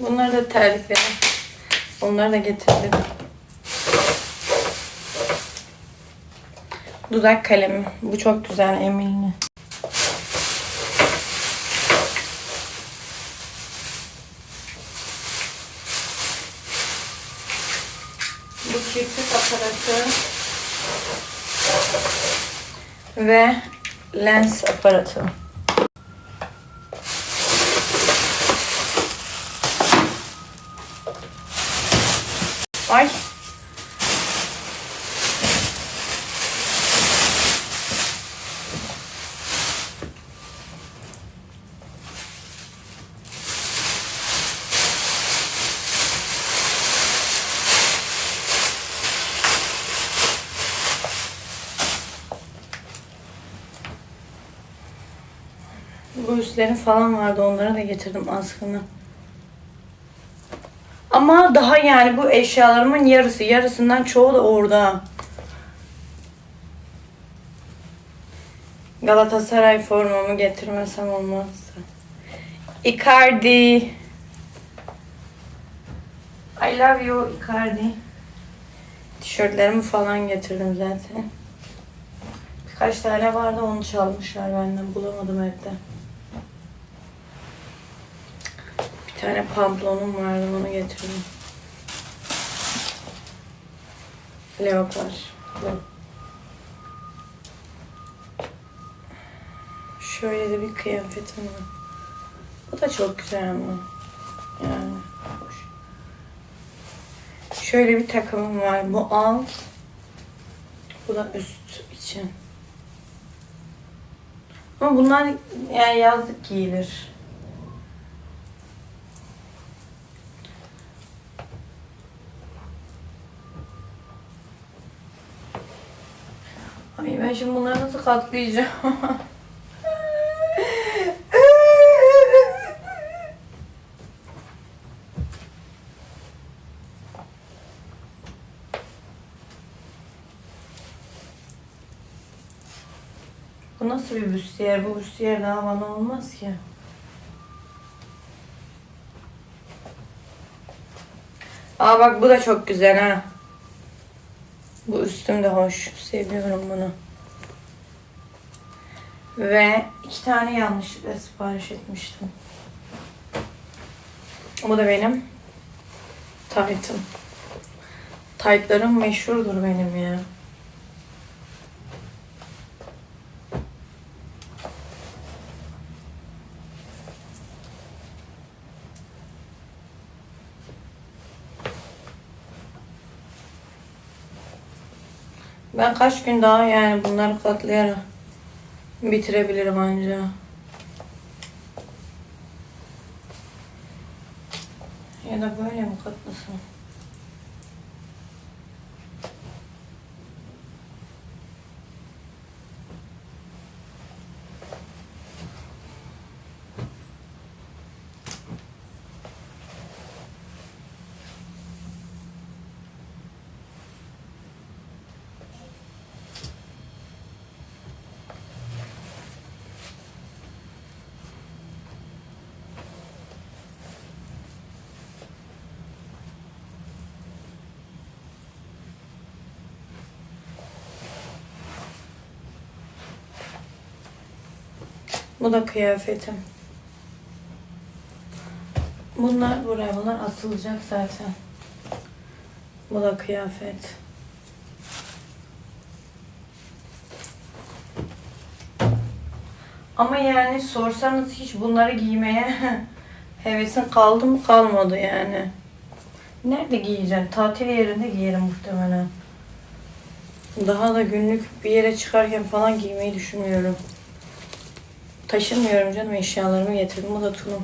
Bunlar da terlikleri. Onları da getirdim. Dudak kalemi. Bu çok güzel Emine'nin. Bu kirpik aparatı ve lens aparatı. Ay. Bu üstlerim falan vardı onları da getirdim askını. Ama daha yani bu eşyalarımın yarısı. Yarısından çoğu da orada. Galatasaray formamı getirmesem olmazdı. Icardi. I love you Icardi. Tişörtlerimi falan getirdim zaten. Birkaç tane vardı onu çalmışlar benden. Bulamadım evde. Bir tane pantolonum vardı onu getirdim. Leopar. Şöyle de bir kıyafetim var. Bu da çok güzel ama. Yani. Şöyle bir takımım var. Bu alt. Bu da üst için. Ama bunlar yani yazlık giyilir. Ay ben şimdi bunları nasıl katlayacağım? Bu nasıl bir büstiyer? Bu büstiyer daha bana olmaz ki. Aa bak bu da çok güzel ha. Bu üstüm de hoş. Seviyorum bunu. Ve iki tane yanlışlıkla sipariş etmiştim. Bu da benim taytım. Taytlarım meşhurdur benim ya. Ben kaç gün daha yani bunları katlayarak bitirebilirim anca. Ya da böyle mi katlasam? Bu da kıyafetim. Bunlar buraya bunlar asılacak zaten. Bu da kıyafet. Ama yani sorsanız hiç bunları giymeye hevesin kaldı mı kalmadı yani. Nerede giyeceğim? Tatil yerinde giyerim muhtemelen. Daha da günlük bir yere çıkarken falan giymeyi düşünmüyorum. Taşınmıyorum canım eşyalarımı getirdim. Bu da tulum.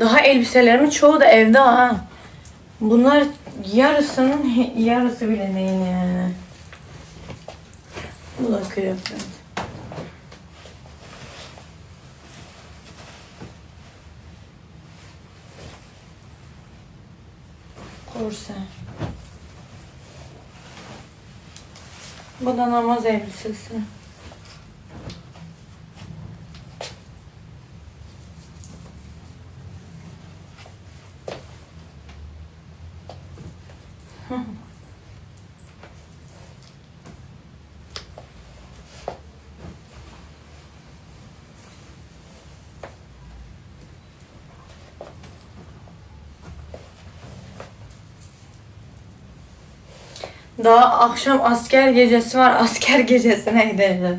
Daha elbiselerimin çoğu da evde ha. Bunlar yarısının yarısı bile değil yani. Bu da kıyafet. Korse. Bu da namaz elbisesi. Daha akşam asker gecesi var. Asker gecesine gideceğiz.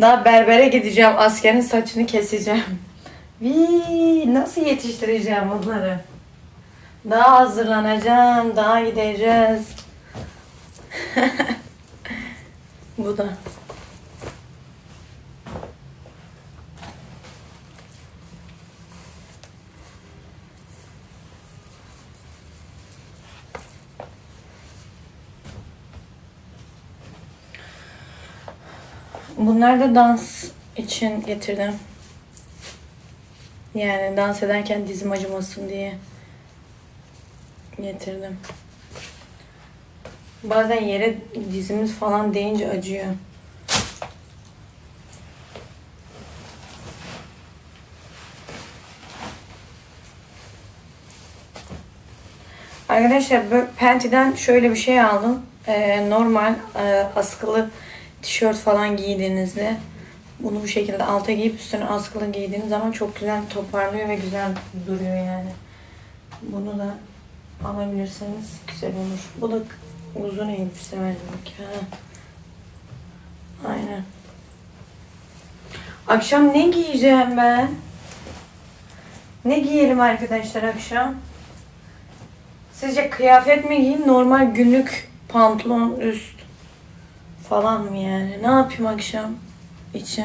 Daha berbere gideceğim. Askerin saçını keseceğim. Vii, nasıl yetiştireceğim bunları? Daha hazırlanacağım. Daha gideceğiz. Bu da. Bunlar da dans için getirdim. Yani dans ederken dizim acımasın diye getirdim. Bazen yere dizimiz falan değince acıyor. Arkadaşlar Penti'den şöyle bir şey aldım. Ee, normal e, askılı tişört falan giydiğinizde bunu bu şekilde alta giyip üstüne askılı giydiğiniz zaman çok güzel toparlıyor ve güzel duruyor yani. Bunu da alabilirseniz güzel olur. Bu da uzun elbise vermek. Aynen. Akşam ne giyeceğim ben? Ne giyelim arkadaşlar akşam? Sizce kıyafet mi giyeyim, normal günlük pantolon, üst falan mı yani? Ne yapayım akşam için?